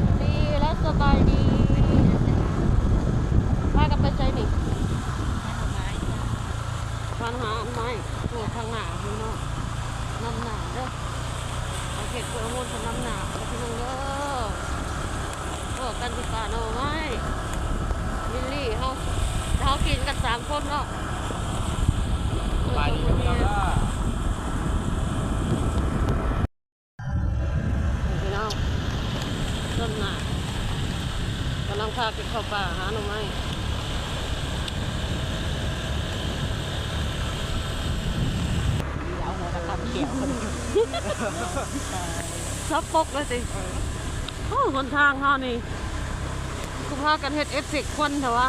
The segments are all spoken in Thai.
วัสดีและสบายดีพากันไปใช้ดิทานหาอันไม้โอ้ทางหนาพี่น้องน้ำหนาเด้อเอาเก็บกระมุนของน้ำหนาพี่น้องเด้อพวกกันติป่าโน่ไม้ลิลลี่เฮาเฮากินกันสามคนเนาะสบายดีครับพี่น้องเด้อ พี่น้องต้นหนากำลังพากินข้าป่าหาหน่อไม้เอาหัวตะคำเขียวซับปกเลยสิโอ้หนทางเฮานี่กูพากันเฮ็ดเอฟเฟกควันเถอะวะ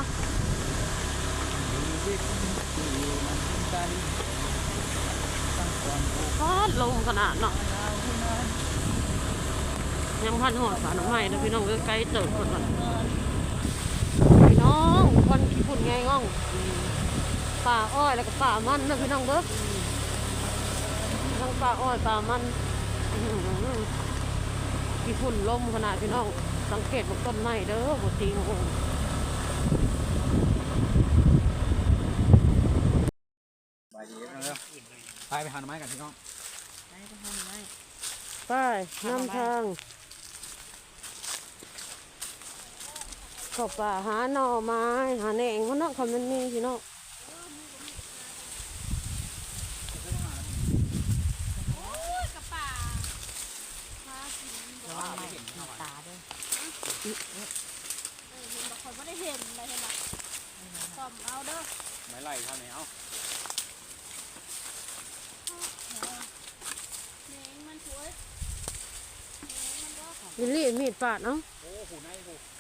ฟาดลมขนาดเนาะยังพันหอดฝาหน่อไม้นะพี่น้องเอ้ยไกล้เติบคนละพี่ น้องคนขี้ฝุ่นไงง่องป่าอ้อยแล้วก็ป่ามันนะพี่น้องเด้อทั้งป่าอ้อยป่ามันอื้อหือขี้ฝุ่นลมขนาดพี่น้อง สังเกตบนต้นไม้เด้อบตีงโอ้สบายดีครับพี่น้องเด้อไปไปหาหน่อไม้กันพี่น้อง ไปนำทาง เข้าป่าหาหน่อไม้หาแหนงมันเนาะคำมันมีพี่น้องระวังไม่เห็นตาด้วยคนไม่ได้เห็นเลยเห็นไหมตอมเอาเด้อไม้ไล่เท่าไหนเอ้าเน้งมันสวยเน้งมันเด้อวิลลี่มีดปาดเนาะโอ้หูในหูเ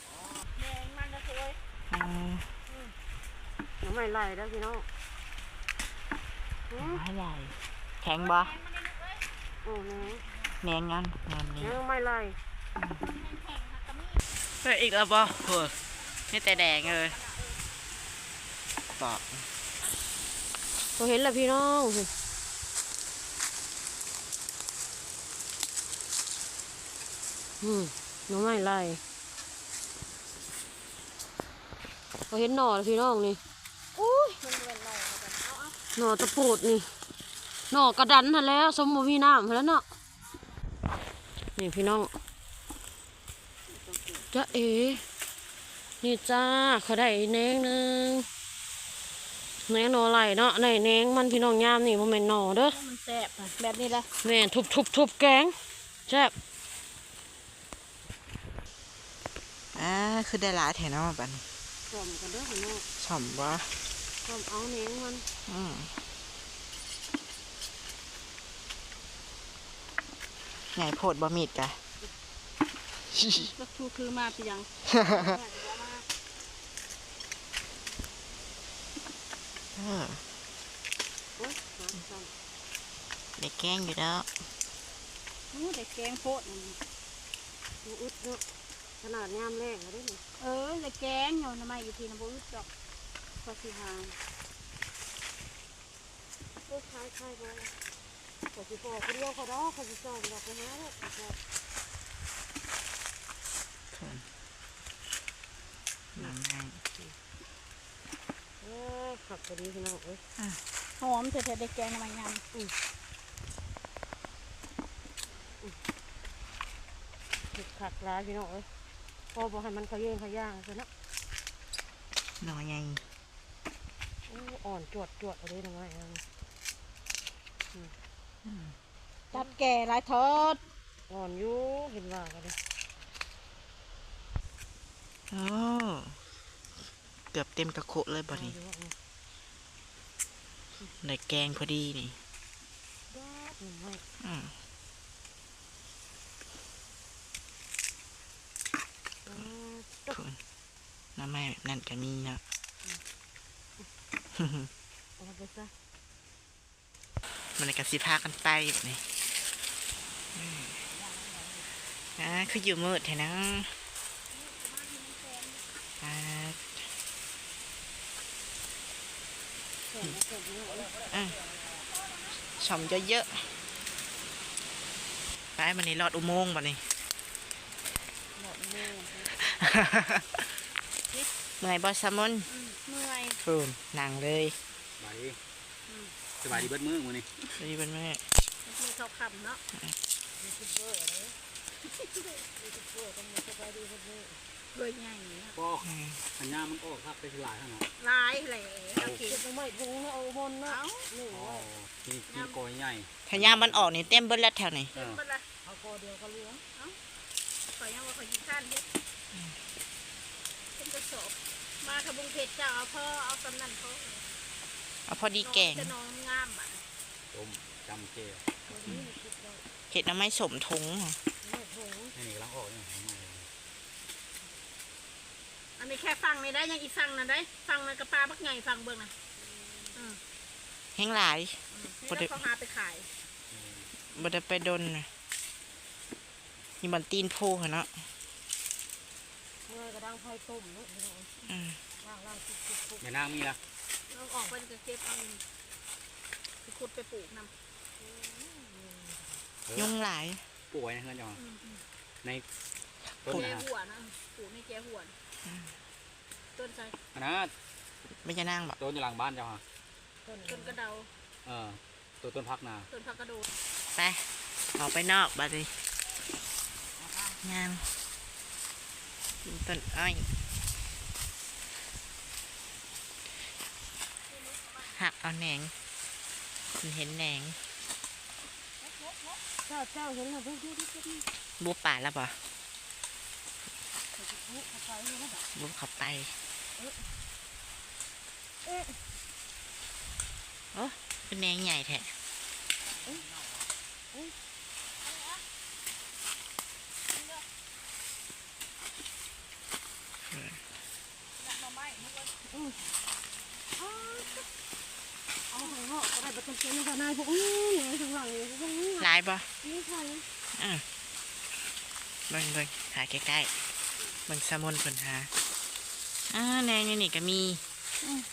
น้งมันจะสวยน้ำไม่ไหลแล้วพี่น้องหือไม้ใหญ่แข็งบ่โอ้แหนงแนงงานงานนี้ยังไม่ไหลเฮ้ยอีกแล้วบ่เฮ้ยนี่แต่แดงเลยปอกก็เห็นแล้วพี่น้องอืมน้ำไม่ไห ลก็เห็นหน่อแล้วพี่น้องนี่อุ้ยมันเวียนหน่อยเอาเอาหน่อตะปูดนี่หน่อกระดันนั่นแหล้ว สมบูมีน้ำแล้วเนาะนี่พี่น้องจ้าเอ๋นี่จ้าเขาได้แหนงหนึงแหนงหน่อไหลเนาะในแหนงมันพี่น้องยามนี่บ่แม่นหน่อเด้อมันแซ่บอะแบบนี้เลยแม่นทุบทุบทุบแกงแซ่บอ่าคือได้หลายแถวเนาะบัดนี้ สมกันเด้อพี่น้องสมบ่สมเอาแหนงมันอืมใหญ่โพดบ่มีดกะก็คือคือมาเพียงเออโอ๊ยหาซ้ได้แกล้งอยู่แล้วนู้แต่แกงโพดนั่นำมันอึดเนาะ ขนาดยามแรงแล้วเด้อนี่เออแต่แกงอยู่ทำไมอยู่ทีนะบุ้ดดอกพอสิหางเออคล้ายคล้ายบ่ขอสิพอคนเดียวเขาดอกเขาสิจอมดอกไปหาแล้วขอสิน้ำง่ายเออขับพอดีพี่น้องเอ้ยหอมเสร็จได้แกงทำไมงามผิดขักร้ายพี่น้องเอ้ยพ อบอกให้มันเขาเย่งเขาย่างซะเนาะหน่อใหญ่โอ้อ่อนจวดจวดเอาเลยทำไมเอาจัดแก่หลายทอดอ่อนอยู่เห็นว่ากันเลยโอ้เกือบเต็มกระโคเลยบัดนี้เอาอยู่ว่าเอาได้แกงพอดีนี่ดาดหนึ่งไม่อืม ดาด คุณ น้ำแม่แบบนั่นก็มีนะเอาไปซะมันก็สิพากันไปแบบนี้อืมอ่าคืออยู่มืดแท้นะอ่าเสร็จแล้วเสร็จแล้วอะชมเยอะๆไปมันนี่ลอดอุโมงค์บัดนี้หมด เลยเมื่อยบอสมอนอืมเมื่อยฟูนนั่งเลยสบายดีสบายดีเบิดมือมื้อนี้ดีเป็นแม่มีเขาขำเนาะเบื่อใหญ่เนาะก็อันยามันออกครับไปสิหลายขนาดลายแหล่โอเคเก็บเอาไม้ถุงแล้วเอาบนนะเอานี่อ๋อที่กินกอยใหญ่ถ้ายามมันออกนี่เต็มเบิดแล้วแถวนี้เออเป็นไรเอากอเดียวก็เหลือขอยยังว่าขอยกินข้านเฮ็ดเป็นกระสอบ มาขบุงเพชรเจ้าเอาพ่อเอากำนันเขาเอาพอดีแกงจะนอนงามอะต้มจำเจเห็ดน้ำไม้สมทงไม่ถุงนี่นี่กำลังออกนี่ทำไมอันนี้แค่ฟังไม่ได้ยังอีฟังนั่นได้ ฟังนั่นกระปลาบักไงฟังเบิ่งนะอืมแห้งหลายนี่แล้วเขาหาไปขายบ่ได้ไปดนน่ะนี่มันตีนโพค่ะเนาะ เมื่อกระดังไฟต้มเนาะพี่น้องอืมล่างล่างๆทุกๆ แม่นางมีละเราออกไปจะเก็บเอาไปขุดไปปลูกนำยุ่งหลายป่วยนะเพื่อนจังอืมในต้นแกนะฮะหัวนะปลูกในแกหัวน่ะต้นไทรอันนั้นไม่จะนั่งบอกต้นอยู่หลังบ้านเจ้าฮะต้นต้นกระเดาเออตัวต้นพักนาต้นผักกระโดดไปออกไปนอกบัดนี้งาม กินต้นอ้อยหักเอาแหนงคุณเห็นแหนงเจ้าเจ้าเห็นแล้วเพิ่งที่ที่ที่บุบป่าแล้วบ่นี่เอาไปนี่นะบุบเข้าไปโอ้เป็นแหนงใหญ่แท้ เอาข้างนอ กก็ได้ประตูเป็นข้างในพวกนี้ไงข้างหลังนี่พวกนี้หลายบ่นี่ใครเบิ่งเบิ่งหาใกล้ๆเบิ่งสมุนเพิ่นหาอ่าแหนงนี่นี่ก็มี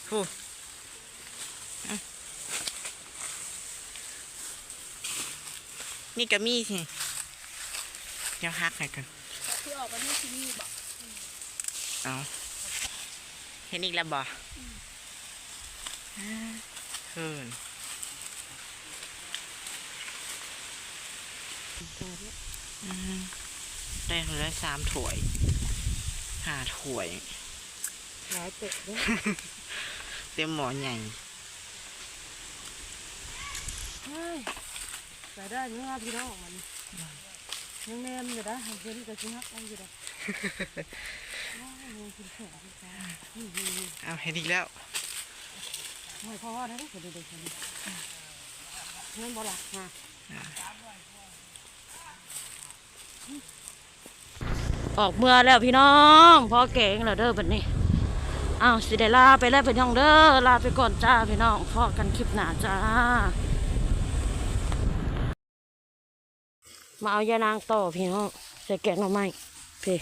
ผู้อะนี่ก็มีสิเดี๋ยวหักให้กันที่ออกกันนี่ที่นี่บอกเอาเห็นอีกแล้วบ่เฮิ นอืมได้เหลือสามถ้วยห้าถ้วยหลายเป็ดด้วยเต็มหมอใหญ่เฮ้ยใส่ได้เนื้อพี่น้องมันยังแนมอยู่นะเห็นแต่ชิ้นฮักเอาอยู่นะว้าวยังกินแข็งดีจ้าอืมเอาเห็นอีกแล้วไม่พอนะเด็กเด็กๆนี่เงินบ่หลักฮะ ออกเมื่อแล้วพี่น้องพอเก่งแล้วเด้อบัดนี้อ้าวสิได้ลาไปแล้วพี่น้องเด้อลาไปก่อนจ้าพี่น้องพอกันคลิปหน้าจ้า มาเอายานางต่อพี่น้องใส่แกงหน่อไม้พี่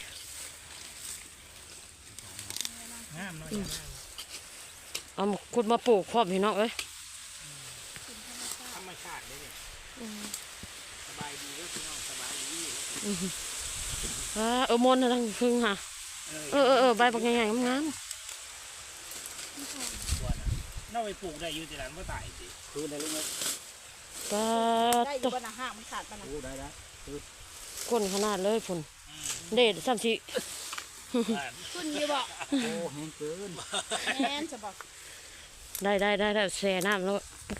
เอามาขุดมาปลูกครอบพี่น้องเอ้ยธรรมชาติเลยสบายดีด้วยพี่น้องสบายดี อ่าเออมนต์นั่งพึ่งค่ะเออเออเออใบบักใหญ่ๆงามน่าไปปลูกได้อยู่ที่หลังก็ตายสิคืนได้ลูกไหมๆก็ได้อตยู่บนอาหารมันขาดปะนะพูดได้แล้วก้นขนาดเลยพุ่นเด็ดสามสิขึ้นอยู่บอกโอ้แห้งเกินแม่นจะบอกได้ได้ได้ได้แช่น้ำแล้ว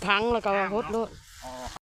พังแล้วก็ว่าฮดโลด